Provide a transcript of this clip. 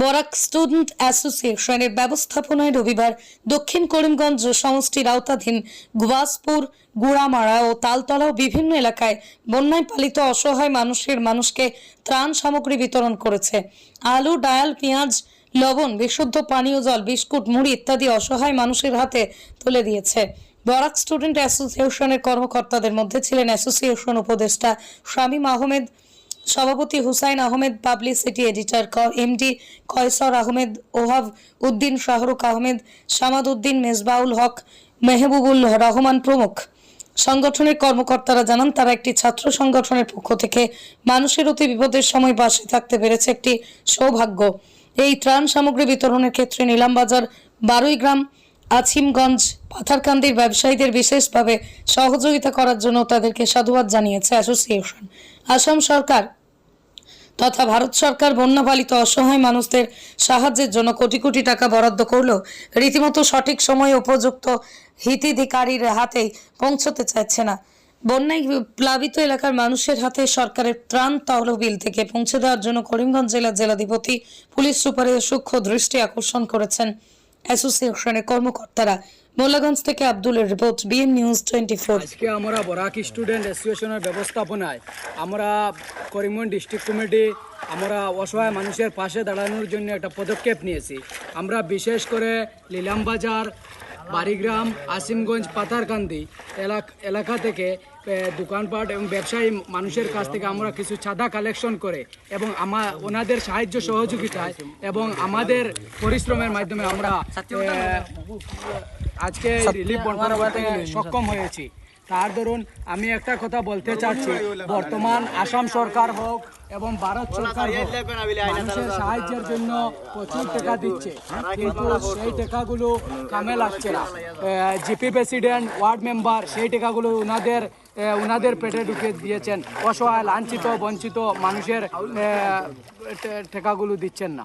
Barak student অ্যাসোসিয়েশনের ব্যবস্থাপনায় রবিবার দক্ষিণ করিমগঞ্জ সমষ্টির আওতাধীন গুয়াসপুর, গুড়ামারা ও তালতলাও বিভিন্ন এলাকায় বন্যায় পালিত অসহায় মানুষের মানুষকে ত্রাণ সামগ্রী বিতরণ করেছে। আলু ডায়াল পেঁয়াজ, লবণ, বিশুদ্ধ পানীয় জল, বিস্কুট, মুড়ি ইত্যাদি অসহায় মানুষের হাতে তুলে দিয়েছে। বরাক স্টুডেন্ট অ্যাসোসিয়েশনের কর্মকর্তাদের মধ্যে ছিলেন অ্যাসোসিয়েশন উপদেষ্টা শামীম আহমেদ সভাপতি Hussain Ahmed publicity editor MD Kaysar Ahmed, Wahab Uddin, Shahrukh Ahmed, Samad Uddin, Mezbaul Haque, Mehbubul Rahman প্রমুখ। সংগঠনের কর্মকর্তারা জানান, তারা একটি ছাত্র সংগঠনের পক্ষ থেকে মানুষের অতি বিপদের সময় পাশে থাকতে পেরেছে একটি সৌভাগ্য। এই ত্রাণ সামগ্রী বিতরণের ক্ষেত্রে নিলামবাজার, বারুই গ্রাম আছিমগঞ্জ পাথারকান্দির ব্যবসায়ীদের বিশেষভাবে সহযোগিতা করার জন্য তাদেরকে সাধুবাদ জানিয়েছে অ্যাসোসিয়েশন। আসাম সরকার তথা ভারত সরকার বন্যাপালিত অসহায় মানুষদের সাহায্যের জন্য কোটি কোটি টাকা বরাদ্দ করলেও রীতিমতো সঠিক সময়ে উপযুক্ত হিতাধিকারীর হাতেই পৌঁছতে চাইছে না। বন্যায় প্লাবিত এলাকার মানুষের হাতে সরকারের ত্রাণ তহবিল থেকে পৌঁছে দেওয়ার জন্য করিমগঞ্জ জেলার জেলাধিপতি পুলিশ সুপারের সূক্ষ্ম দৃষ্টি আকর্ষণ করেছেন। অ্যাসোসিয়েশনের কর্মকর্তারা মোল্লাগঞ্জ থেকে আব্দুলের report BN news twenty four আজকে আমরা বরাক স্টুডেন্ট অ্যাসোসিয়েশনের ব্যবস্থাপনায় আমরা করিমগঞ্জ ডিস্ট্রিক্ট কমিটি, আমরা অসহায় মানুষের পাশে দাঁড়ানোর জন্য একটা পদক্ষেপ নিয়েছি। আমরা বিশেষ করে লিলামবাজার বাড়িগ্রাম আসিমগঞ্জ পাথারকান্দি এলাক- থেকে দোকানপাট এবং ব্যবসায়ী মানুষের কাছ থেকে আমরা কিছু চাঁদা কালেকশন করে এবং আমা ওনাদের সাহায্য সহযোগিতায় এবং আমাদের পরিশ্রমের মাধ্যমে আমরা আজকে রিলিফ বন্টন সক্ষম হয়েছি। তার দরুন আমি একটা কথা বলতে চাচ্ছি। বর্তমান আসাম সরকার হোক এবং ভারত সরকার হোক মানুষের সাহায্যের জন্য প্রচুর টাকা দিচ্ছে। কিন্তু সেই টাকাগুলো কামে লাগছে না। জিপি প্রেসিডেন্ট ওয়ার্ড মেম্বার সেই টাকাগুলো ওনাদের ওনাদের পেটে ঢুকে দিয়েছেন। অসহায় লাঞ্ছিত বঞ্চিত মানুষের টাকাগুলো দিচ্ছেন না।